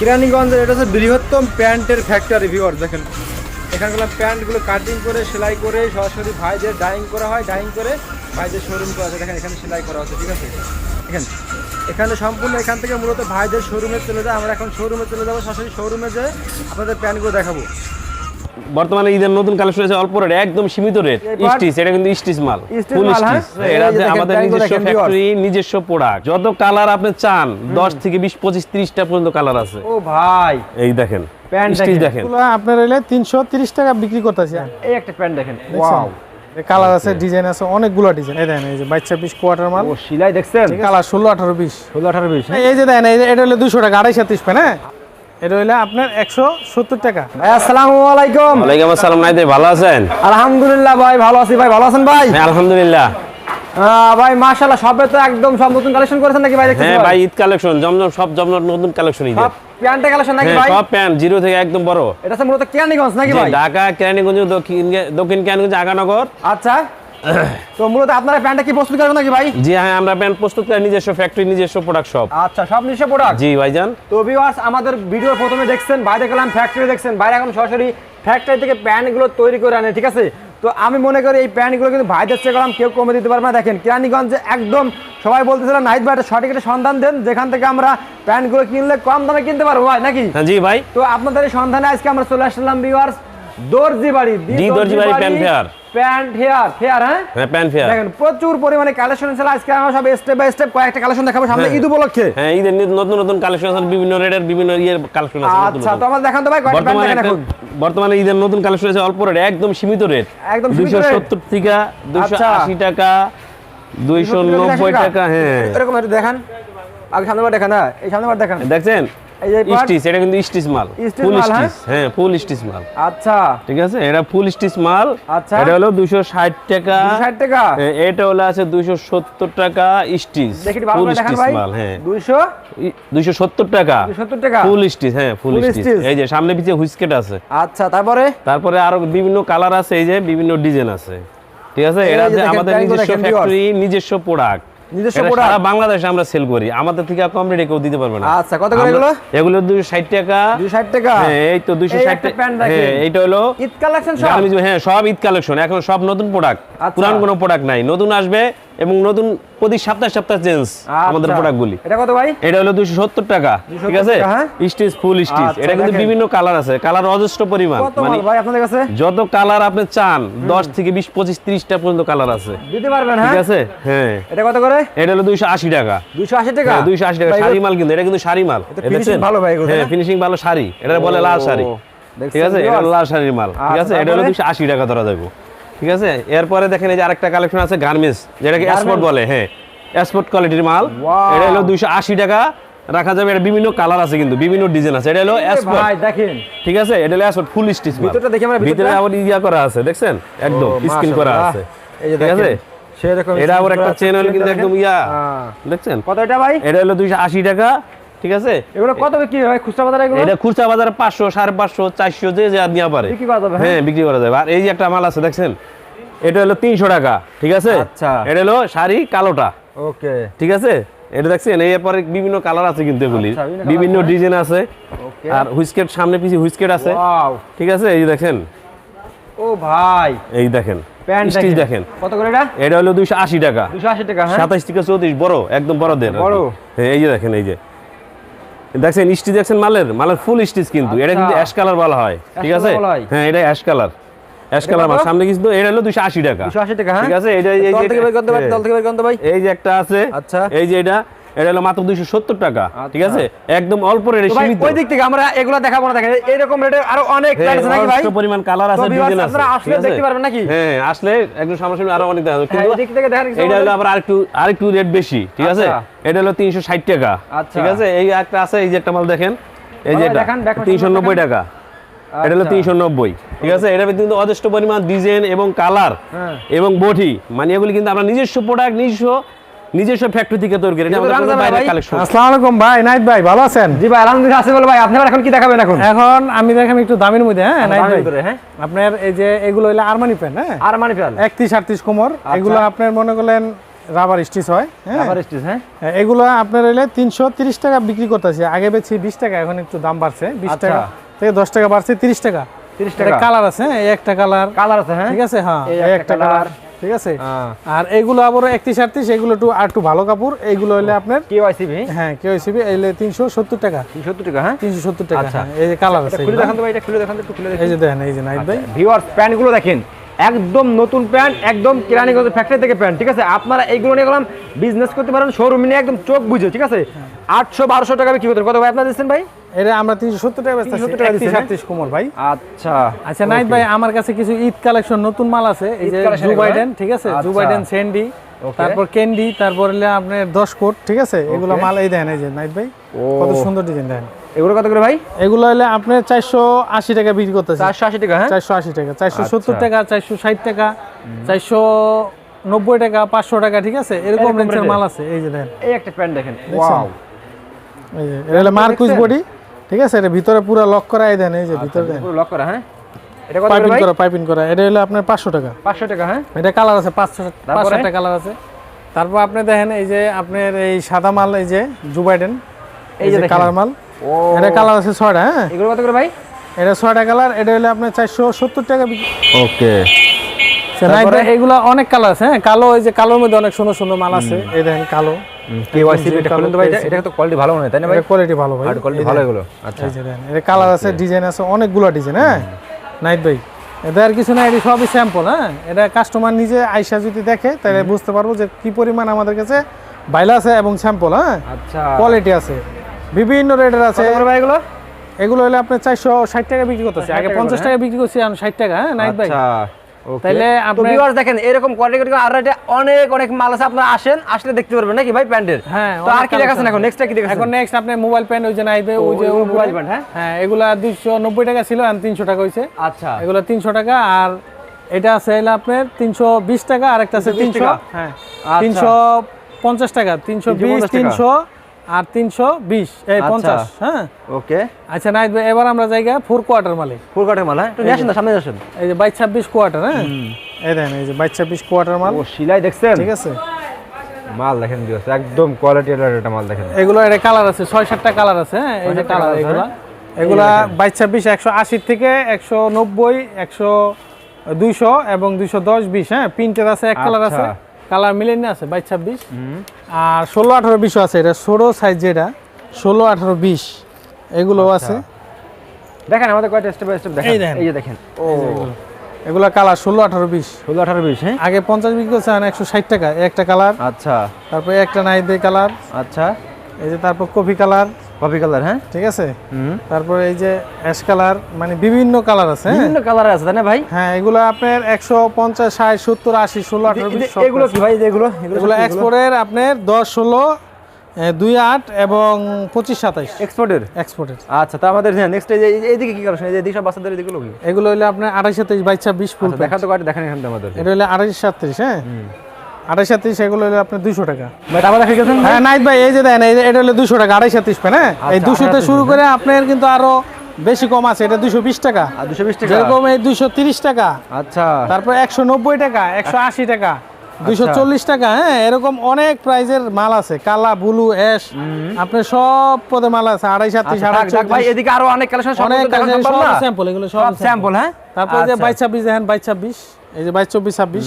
কেরানীগঞ্জের এটা হচ্ছে বৃহত্তম প্যান্টের ফ্যাক্টরি ভিওর দেখেন। এখানকার প্যান্টগুলো কাটিং করে, সেলাই করে সরাসরি ভাইদের ডাইং করা হয় ডাইং করে ভাইদের শোরুম করা আছে। দেখেন, এখানে সেলাই করা হচ্ছে ঠিক আছে? এখানে এখানে সম্পূর্ণ এখান থেকে মূলত ভাইদের শোরুমে চলে যায়। আমরা এখন শোরুমে চলে যাব, সরাসরি শোরুমে যেয়ে আপনাদের প্যান্টগুলো দেখাবো। বর্তমানে ঈদের নতুন কালেকশন আছে অল্প রেট একদম সীমিত রেট স্টিচ এটা কিন্তু স্টিচ মাল। ফুল মাল, হ্যাঁ? স্টিচ এটা যে আমাদের নিজস্ব ফ্যাক্টরি নিজস্ব প্রোডাক্ট যত কালার আপনি চান 10 থেকে 20 25 30টা পর্যন্ত কালার আছে। ও ভাই। এই দেখেন প্যান্ট স্টিচ দেখেন। আপনার হইলে তিনশো তিরিশ টাকা বিক্রি করতেছে এই একটা প্যান্ট দেখেন ওয়াও কালার আছে ডিজাইন আছে অনেকগুলো ডিজাইন এই দেখেন এই যে বাইশ ছাব্বিশ কোয়ার্টার মাল। ও সিলাই দেখছেন? কালার ষোলো আঠারো বিশ। ষোলো আঠারো বিশ এই যে দেখেন এই যে এটা হলো দুশো টাকা আড়াইশো তিরিশ পেন হ্যাঁ? এটা হইলে আপনার একশো সত্তর টাকা। ভাই আসসালামু আলাইকুম। ওয়ালাইকুম আসসালাম নাইতে ভালো আছেন? আলহামদুলিল্লাহ ভাই ভালো আছি। ভাই ভালো আছেন ভাই? আলহামদুলিল্লাহ। ভাই মাশাআল্লাহ সবে তো একদম সব নতুন কালেকশন করেছেন নাকি ভাই? হ্যাঁ ভাই। ঈদ কালেকশন জমজম সব জমজম নতুন কালেকশন কালেকশন নাকি হ্যাঁ ভাই? সব প্যান্ট জিরো থেকে একদম বড়। এটা মূলত কেরানীগঞ্জ নাকি ভাই? ঢাকা কেরানীগঞ্জ দক্ষিণ দক্ষিণ কেরানীগঞ্জ আগানগর। আচ্ছা। তো মূলত আপনারা প্যান্টটা কি প্রস্তুত করেন নাকি ভাই? জি হ্যাঁ আমরা প্যান্ট প্রস্তুত করি নিজস্ব ফ্যাক্টরি নিজস্ব প্রোডাক্ট সব আচ্ছা সব নিজস্ব প্রোডাক্ট জি ভাইজান। তো ভিউয়ার্স আমাদের ভিডিও প্রথমে দেখছেন বাইরে গেলাম ফ্যাক্টরি দেখছেন বাইরে এখন সরাসরি ফ্যাক্টরি থেকে প্যান্টগুলো তৈরি করে আনে ঠিক আছে? তো আমি মনে করি এই প্যান্টগুলো কিন্তু ভাইদের চেয়ে গেলাম কেউ কমে দিতে পারবে না। দেখেন কেরানীগঞ্জে একদম সবাই বলতেছিলাম নাইট ভাই একটা সঠিক একটা সন্ধান দেন যেখান থেকে আমরা প্যান্টগুলো কিনলে কম দামে কিনতে পারব ভাই নাকি? হ্যাঁ জি ভাই। তো আপনাদের এই সন্ধানে আজকে আমরা চলে আসলাম ভিউয়ার্স দর্জি বাড়ি দর্জি বাড়ি pant fair. Pant hair fair হ্যাঁ হ্যাঁ প্যান্ট ফেয়ার দেখেন প্রচুর পরিমাণে কালেকশন ছিল আজকে আমরা সব স্টেপ বাই স্টেপ কয়েকটা কালেকশন দেখাবো সামনে হ্যাঁ। ঈদ উপলক্ষে হ্যাঁ ঈদের নতুন নতুন কালেকশন আছে বিভিন্ন রেটের বিভিন্ন ইয়ের কালেকশন আছে আচ্ছা তো। আমাদের দেখান তো ভাই কয়েকটা প্যান্ট দেখেন এখন বর্তমানে ঈদের নতুন কালেকশন আছে অল্প রেট একদম সীমিত রেট একদম সীমিত দুইশো rate? সত্তর থেকে দুইশো আচ্ছা। আশি টাকা দুইশো নব্বই টাকা হ্যাঁ এরকম একটু দেখান আগে সামনে বার দেখান হ্যাঁ এই সামনে বার দেখান দেখছেন? স্টিচ এটা কিন্তু স্টিচ মাল। ফুল হ্যাঁ? স্টিচ হ্যাঁ ফুল স্টিচ মাল। আচ্ছা। ঠিক আছে? এটা ফুল স্টিচ মাল। আচ্ছা। এটা হলো দুইশো ষাট টাকা। ষাট টাকা? এটা হলো আছে দুইশো সত্তর টাকা স্টিচ। দেখি ভালো ফুল করে দেখান স্টিচ ভাই। মাল হ্যাঁ। টাকা। টাকা? ফুল স্টিচ হ্যাঁ ফুল স্টিচ। এই যে সামনে পিছিয়ে হুইস্কেট আছে। আচ্ছা তারপরে? তারপরে আরও বিভিন্ন কালার আছে এই যে বিভিন্ন ডিজাইন আছে। ঠিক আছে? এটা যে আমাদের নিজস্ব ফ্যাক্টরি নিজস্ব প্রোডাক্ট নিজস্ব সারা বাংলাদেশে আমরা সেল করি। আমাদের থেকে কম রেটে কেউ দিতে পারবে না। আচ্ছা, কত করে এগুলো? এগুলো দুশো ষাট টাকা। দুইশো ষাট টাকা? হ্যাঁ এই তো দুশো এই ষাট একটা হ্যাঁ এইটা হলো ঈদ কালেকশন সব? হ্যাঁ সব ঈদ কালেকশন। এখন সব নতুন প্রোডাক্ট আচ্ছা। পুরান কোনো প্রোডাক্ট নাই। নতুন আসবে এবং নতুন প্রতি সপ্তাহে সপ্তাহে চেঞ্জ আমাদের আচ্ছা। প্রোডাক্টগুলি এটা কত ভাই? এটা হলো দুশো সত্তর টাকা ঠিক আছে? হ্যাঁ? স্টিচ ফুল স্টিচ এটা কিন্তু বিভিন্ন কালার আছে কালার অজস্র পরিমাণ মানে ভাই আপনাদের কাছে? যত কালার আপনি চান দশ থেকে বিশ পঁচিশ ত্রিশটা পর্যন্ত কালার আছে। দিতে পারবেন হ্যাঁ ঠিক হ্যাঁ? আছে? হ্যাঁ। এটা কত করে? এটা হলো দুইশো আশি টাকা। দুইশো আশি টাকা? হ্যাঁ দুইশো আশি টাকা। শাড়ি মাল কিন্তু এটা কিন্তু শাড়ি মাল দেখছেন? ভালো ভাই হ্যাঁ ফিনিশিং ভালো শাড়ি। এটা বলে লাল শাড়ি ঠিক আছে? এটা লাল শাড়ির মাল ঠিক আচ্ছা, আছে? এটা হলো তারপরে? দুইশো আশি টাকা ধরা যাবে। ঠিক আছে? এরপরে দেখেন এই যে আরেকটা কালেকশন আছে গার্মেন্টস যেটাকে এক্সপোর্ট বলে হ্যাঁ। এক্সপোর্ট কোয়ালিটির মাল। এটা হলো দুইশো আশি টাকা। রাখা যাবে এটা বিভিন্ন কালার আছে কিন্তু বিভিন্ন ডিজাইন আছে। এটা হলো এক্সপোর্ট ভাই দেখেন। ঠিক আছে? এটা হলো এক্সপোর্ট ফুল স্টিচ ভিতরটা দেখি আমরা, ভিতরে আবার ইয়া করা আছে দেখছেন? একদম ও, স্ক্রিন করা আছে। এই যে ঠিক আছে? সেরকম এটা আবার একটা চেন হলো কিন্তু একদম ইয়া হ্যাঁ। দেখছেন? কত এটা ভাই? এটা হলো দুইশো আশি টাকা। ঠিক আছে? এগুলো কত বিক্রি হয় খুচরা বাজারে এগুলো? এটা খুচরা বাজারে পাঁচশো সাড়ে পাঁচশো চারশো যে যা নেওয়া পারে। বিক্রি করা যাবে হ্যাঁ? হ্যাঁ বিক্রি করা যাবে। আর এই যে একটা মাল আছে দেখছেন? এটা হলো তিনশো টাকা ঠিক আছে? আচ্ছা। এটা হলো শাড়ি কালোটা। ওকে। ঠিক আছে? এটা দেখছেন? এই বিভিন্ন কালার আছে কিন্তু এগুলি আচ্ছা, বিভিন্ন আছে। ডিজাইন আছে। আর হুইস্কেট সামনে পিছিয়ে হুইস্কেট আছে। ওয়াও। ঠিক আছে? এই দেখেন ও ভাই। এই দেখেন। প্যান্ট স্টিচ দেখেন। কত করে এটা? এটা হলো দুইশো আশি টাকা। দুশো আশি টাকা হ্যাঁ? সাতাশ থেকে চৌত্রিশ বড় একদম বড়দের। বড়। হ্যাঁ এই যে দেখেন এই যে। দেখছেন স্টিচ দেখছেন মালের? মালের ফুল স্টিচ কিন্তু। এটা কিন্তু আচ্ছা। অ্যাশ কালার বলা হয়। ঠিক আছে? হ্যাঁ। এটা অ্যাশ কালার অ্যাশ কালার মাল। সামনে কিন্তু এটা হলো দুশো আশি টাকা। দুশো আশি টাকা হ্যাঁ। ঠিক আছে? এটা এই দল যে থেকে বের করতে পারি হ্যাঁ। দল থেকে বের করতে ভাই এই যে একটা আছে। আচ্ছা। এই যে এটা এটা হলো মাত্র দুইশো সত্তর টাকা ঠিক আচ্ছা। আছে একদম অল্প রেটে সীমিত ওই দিক থেকে আমরা এগুলো দেখাবো না দেখেন এরকম রেটের আরও অনেক হ্যাঁ, আছে নাকি ভাই পরিমাণ কালার আছে ডিজাইন আছে আসলে দেখতে পারবেন নাকি? হ্যাঁ আসলে একদম সামনাসামনি আরও অনেক দেখা যাবে। হ্যাঁ, কিন্তু দিক থেকে দেখেন এটা হলো আবার আরেকটু আরেকটু রেট বেশি ঠিক আছে আচ্ছা। এটা হলো তিনশো ষাট টাকা আচ্ছা। ঠিক আছে এই একটা আছে এই যে একটা মাল দেখেন এই যে এটা দেখান, দেখান, তিনশো নব্বই দেখান। টাকা এটা হলো। তিনশো নব্বই ঠিক আছে এটা কিন্তু যথেষ্ট পরিমাণ ডিজাইন এবং কালার হ্যাঁ। এবং বডি মানে এগুলি কিন্তু আমরা নিজস্ব প্রোডাক্ট নিজস্ব নিজস্ব ফ্যাক্টরি থেকে তৈরি করি আসসালামু আলাইকুম ভাই নাইট ভাই ভালো আছেন? জি ভাই আলহামদুলিল্লাহ আছে বলে ভাই আপনি এখন কি দেখাবেন এখন? এখন আমি দেখাম একটু দামের মধ্যে হ্যাঁ নাইট ভাই। হ্যাঁ। আপনার এই যে এগুলো হলো আরমানি প্যান্ট হ্যাঁ? আর মানি ফেল একত্রিশ আটত্রিশ কোমর এগুলো আপনার মনে করলেন রাবার স্টিচ হয় হ্যাঁ? আবার স্টিচ হ্যাঁ। হ্যাঁ, এগুলো আপনার হইলে তিনশো তিরিশ টাকা বিক্রি করতেছে। আগে বেছি বিশ টাকা এখন একটু দাম বাড়ছে বিশ আচ্ছা। টাকা থেকে দশ টাকা বাড়ছে তিরিশ টাকা। 30 টাকা? কালার আছে হ্যাঁ, একটা কালার কালার আছে হ্যাঁ। ঠিক আছে? হ্যাঁ একটা কালার ঠিক আছে? হ্যাঁ। আর এইগুলো আবার একত্রিশ আটত্রিশ এগুলো একটু আর একটু ভালো কাপড়। এইগুলো হইলে আপনার কে কেওয়াইসিবি হ্যাঁ কেউ হিসেবে এইলে তিনশো সত্তর টাকা। 370 টাকা হ্যাঁ? তিনশো সত্তর টাকা আচ্ছা। হ্যাঁ, এই যে কালার আছে খুলে দেখান তো ভাই এটা খুলে দেখান একটু খুলে এই যে দেখেন এই যে নাইট ভাই ভিউয়ার্স প্যান্টগুলো দেখেন। একদম নতুন প্যান্ট একদম কেরানীগঞ্জ ফ্যাক্টরি থেকে প্যান্ট ঠিক আছে? আপনারা এইগুলো নিয়ে গেলাম বিজনেস করতে পারেন শোরুম নিয়ে একদম চোখ বুঝে ঠিক আছে? আটশো বারোশো টাকা বিক্রি করতে কত ভাই আপনার দিচ্ছেন ভাই? এটা আমরা তিনশো সত্তর টাকা বেচতেছি। 370 টাকা একত্রিশ দিচ্ছেন, আটত্রিশ কোমর ভাই। আচ্ছা আচ্ছা নাইট ভাই আমার কাছে কিছু ঈদ কালেকশন নতুন মাল আছে এই যে collection জু এগুলো? বাইডেন ঠিক আছে? আচ্ছা। জু বাইডেন স্যান্ডি তারপর ক্যান্ডি তারপর আপনার দশ কোট ঠিক আছে? এগুলো. মাল এই দেন এই যে নাইট ভাই কত সুন্দর ডিজাইন দেন। এগুলো কত করে ভাই? এগুলো হলে আপনার চারশো আশি টাকা বিক্রি করতেছে। চারশো আশি টাকা হ্যাঁ? চারশো আশি টাকা চারশো সত্তর আচ্ছা। টাকা চারশো ষাট টাকা চারশো নব্বই টাকা পাঁচশো টাকা ঠিক আছে? এরকম রেঞ্জের মাল আছে এই যে দেন। এই একটা প্যান্ট দেখেন ওয়াও। এই যে এটা হলো মার্কুস বডি। ঠিক আছে এটা ভিতরে পুরো লক করা দেন এই যে ভিতরে। দেন পুরো লক করা হ্যাঁ? এটা কত পাইপিং করা পাইপিং করা এটা হলো আপনার পাঁচশো টাকা। পাঁচশো টাকা হ্যাঁ? এটা কালার আছে পাঁচশো তারপরে? পাঁচশোটা কালার আছে। তারপর আপনি দেখেন এই যে আপনার এই সাদা মাল এই যে জুবাইডেন এই যে কালার মাল। ও। এটা কালার আছে ছয়টা হ্যাঁ? এগুলো কত করে ভাই? এটা ছয়টা কালার এটা হলো আপনার চারশো সত্তর টাকা ওকে। নাইট এগুলো অনেক কালার আছে হ্যাঁ? কালো এই যে কালোর মধ্যে অনেক সুন্দর সুন্দর মাল আছে। এই দেখেন কালো। কেওয়াইসি এটা খুলেন তো ভাই এটা- তো কোয়ালিটি ভালো মনে তাই না ভাই? কোয়ালিটি ভালো ভাই। আর কোয়ালিটি ভালো এগুলো? আচ্ছা। এই যে দেখেন এটা কালার আছে ডিজাইন আছে অনেকগুলো ডিজাইন হ্যাঁ? নাইট ভাই এটা আর কিছু না এটা সবই স্যাম্পল হ্যাঁ? এটা কাস্টমার নিজে আইসা যদি দেখে তাহলে বুঝতে পারব যে কি পরিমাণ আমাদের কাছে বাইলা আছে এবং স্যাম্পল হ্যাঁ? আচ্ছা। কোয়ালিটি আছে। বিভিন্ন রেটের আছে। ভাই এগুলো? এগুলো হলে আপনি চারশো ষাট টাকা বিক্রি করতেছে। আগে পঞ্চাশ টাকা বিক্রি করছি এখন ষাট টাকা হ্যাঁ নাইট ভাই আচ্ছা ওকে তাইলে তো আপনি- ভিউয়ার্স দেখেন এরকম কোয়ালিটি আর এটা অনেক অনেক মাল আছে আপনারা আসেন আসলে দেখতে পারবেন নাকি ভাই প্যান্টের? হ্যাঁ তো আর কি collection এখন? নেক্সট কি দেখাচ্ছেন? এখন নেক্সট আপনি মোবাইল প্যান্ট ওই যে নাইবে ওই যে মোবাইল প্যান্ট হ্যাঁ? হ্যাঁ এগুলা দুইশো নব্বই টাকা ছিল এখন তিনশো টাকা হয়েছে আচ্ছা। এগুলো তিনশো টাকা আর এটা আছে হলো আপনার তিনশো বিশ টাকা আর একটা আছে 320 তিনশো। টাকা? হ্যাঁ আচ্ছা। তিনশো পঞ্চাশ টাকা তিনশো বিশ 350 টাকা। তিনশো আর তিনশো বিশ এই আচ্ছা। পঞ্চাশ হ্যাঁ। ওকে। আচ্ছা নাইট এবার আমরা জায়গা ফোর কোয়ার্টার মালে। ফুল কাটের মাল হ্যাঁ? নিয়ে আসেন। সামনে আসেন। এই যে বাইশ ছাব্বিশ কোয়ার্টার হ্যাঁ? এই দেখেন এই যে বাইশ ছাব্বিশ কোয়ার্টার মাল। ও সিলাই দেখছেন? ঠিক আছে। মাল দেখেন ভিউয়ার্স একদম কোয়ালিটি একটা মাল দেখেন। এগুলো এটা কালার আছে ছয় সাতটা কালার আছে হ্যাঁ? এই যে কালার আছে, এগুলা। হ্যাঁ? বাইশ ছাব্বিশ একশো আশি থেকে একশো নব্বই একশো দুইশো এবং দুইশো দশ বিশ হ্যাঁ? প্রিন্টের আছে এক কালার আছে। আচ্ছা। কালার মিলেনি আছে বাইশ ছাব্বিশ। আর ষোলো আঠারো বিশও আছে এটা ষোলো সাইজ যেটা ষোলো আঠারো বিশ এগুলো আছে। দেখেন আমাদের কয়টা স্টেপ বাই স্টেপ দেখেন। এই দেখেন। যে দেখেন। ও এগুলো কালার ষোলো আঠারো বিশ। ষোলো আঠারো বিশ হ্যাঁ। আগে পঞ্চাশ বিক্রি করছে একশো ষাট টাকা একটা কালার। আচ্ছা। তারপরে একটা নাইট কালার। আচ্ছা। এই যে তারপর কফি কালার। কপি কালার হ্যাঁ? ঠিক আছে? তারপরে এই যে অ্যাশ কালার মানে বিভিন্ন কালার আছে হ্যাঁ? বিভিন্ন কালার আছে তাই না ভাই? হ্যাঁ এগুলো আপনার একশো পঞ্চাশ ষাট সত্তর আশি ষোলো আঠারো এ- বিশ এ- এগুলো কি ভাই এগুলো? এগুলো এক্সপোর্টের আপনার দশ ষোলো এ, দুই আট এবং পঁচিশ সাতাইশ। এক্সপোর্টের এক্সপোর্টের আচ্ছা তো আমাদের নেক্সট এই এইদিকে কি কালেকশন সব বাচ্চাদের এদিকে এগুলো হইলে আপনার সাতাইশ বাইশ ছাব্বিশ ফুল আচ্ছা, দেখা তো দেখেন এখান আমাদের। এটা হইলে আঠাশ সাতত্রিশ হ্যাঁ? সাতত্রিশ এগুলো হইলে আপনার দুশো টাকা। আবার দেখা গেছেন হ্যাঁ নাইট ভাই এই যে দেন এটা হলো দুশো টাকা আড়াই পেন হ্যাঁ? এই আচ্ছা, দুশোতে শুরু করে আপনার কিন্তু আরও বেশি কম আছে এটা দুশো বিশ টাকা। দুশো বিশ টাকা? যেরকম এই দুশো তিরিশ টাকা। আচ্ছা। তারপর একশো নব্বই টাকা একশো আশি টাকা দুইশো চল্লিশ টাকা হ্যাঁ? এরকম অনেক প্রাইজের মাল আছে কালা বুলু অ্যাশ আপনার সব পদে মাল আছে আড়াই আচ্ছা, আড়াই ভাই এদিকে আরও অনেক কালেকশন স্যাম্পল এগুলো সব স্যাম্পল হ্যাঁ? তারপর যে আচ্ছা। বাইশ ছাব্বিশ দেখেন বাইশ ছাব্বিশ এই যে বাইশ চব্বিশ ছাব্বিশ।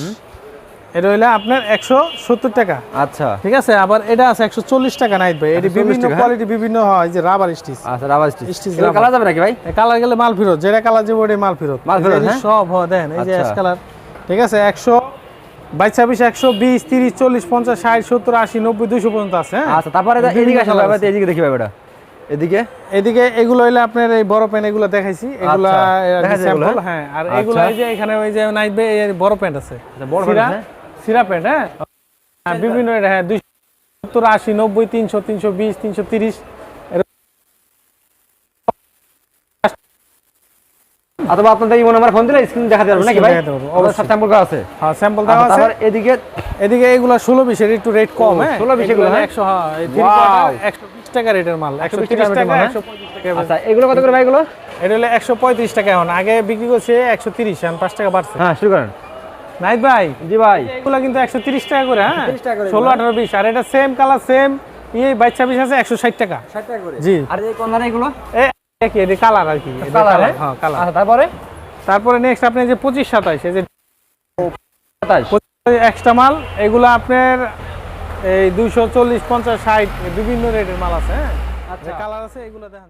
এটা হইলে আপনার একশো সত্তর টাকা। আচ্ছা। ঠিক আছে? আবার এটা আছে একশো চল্লিশ টাকা নাইট ভাই এটি বিভিন্ন হ্যাঁ? কোয়ালিটি বিভিন্ন হয় যে রাবার স্টিচ আচ্ছা রাবার স্টিচ Stitch এগুলো rubber। কালা যাবে নাকি ভাই? কালার গেলে মাল ফেরত যেটা কালার যাবে ওটাই মাল ফেরত। মাল ফেরত, হ্যাঁ? সব হয় দেন এই যে আচ্ছা। কালার ঠিক আছে? একশো বাইশ ছাব্বিশ একশো বিশ তিরিশ চল্লিশ পঞ্চাশ ষাট সত্তর আশি নব্বই দুশো পর্যন্ত আছে হ্যাঁ? আচ্ছা তারপরে এদিকে আছে। এদিকে দেখি ভাই বেটা এদিকে? এদিকে এগুলো হইলে আপনার এই বড় প্যান্ট এগুলো দেখাইছি। এগুলা আচ্ছা, এগুলো, হ্যাঁ? আর এগুলো আচ্ছা। এই যে এখানে ওই যে নাইট ভাই বড় প্যান্ট আছে। আচ্ছা, বড় প্যান্ট, হ্যাঁ? সিরা প্যান্ট হ্যাঁ হ্যাঁ, বিভিন্ন হ্যাঁ দুইশো সত্তর আশি নব্বই তিনশো তিনশো বিশ তিনশো তিরিশ অথবা আপনাদের ইমো নাম্বার ফোন দিলে স্ক্রিন দেখা যাবে নাকি ভাই? অবশ্যই। অবশ্যই। স্যাম্পল করা আছে? হ্যাঁ স্যাম্পল দেওয়া আচ্ছা, আছে। তারপর এদিকে? এদিকে এগুলো ষোলো বিশের একটু রেট কম হ্যাঁ? 16 বিশ এগুলো, হ্যাঁ? একশো হ্যাঁ বিশ টাকা রেটের মাল একশো 120 টাকা টাকা মাল? একশো পঁচিশ টাকা আচ্ছা এগুলো কত করে ভাই এগুলো? এটা হলো একশো পঁয়ত্রিশ টাকা এখন আগে বিক্রি করছে একশো তিরিশ এখন পাঁচ টাকা বাড়ছে। হ্যাঁ শুরু করেন। নাইট ভাই? জি ভাই। এগুলো কিন্তু একশো তিরিশ টাকা করে হ্যাঁ? 30 টাকা করে ষোলো আঠারো বিশ। আর এটা সেম কালার সেম ইয়ে বাইশ ছাব্বিশ আছে একশো ষাট টাকা। ষাট টাকা করে। জি। আর এই কর্নার এগুলো? কি এটা কালার আর কি। কালার হ্যাঁ? কালার আচ্ছা তারপরে? তারপরে নেক্সট আপনি যে পঁচিশ সাতাইশ এই যে সাতাশ এক্সট্রা মাল এগুলো আপনার এই দুইশো চল্লিশ পঞ্চাশ ষাট বিভিন্ন রেটের মাল আছে হ্যাঁ? আচ্ছা। কালার আছে এগুলো দেখান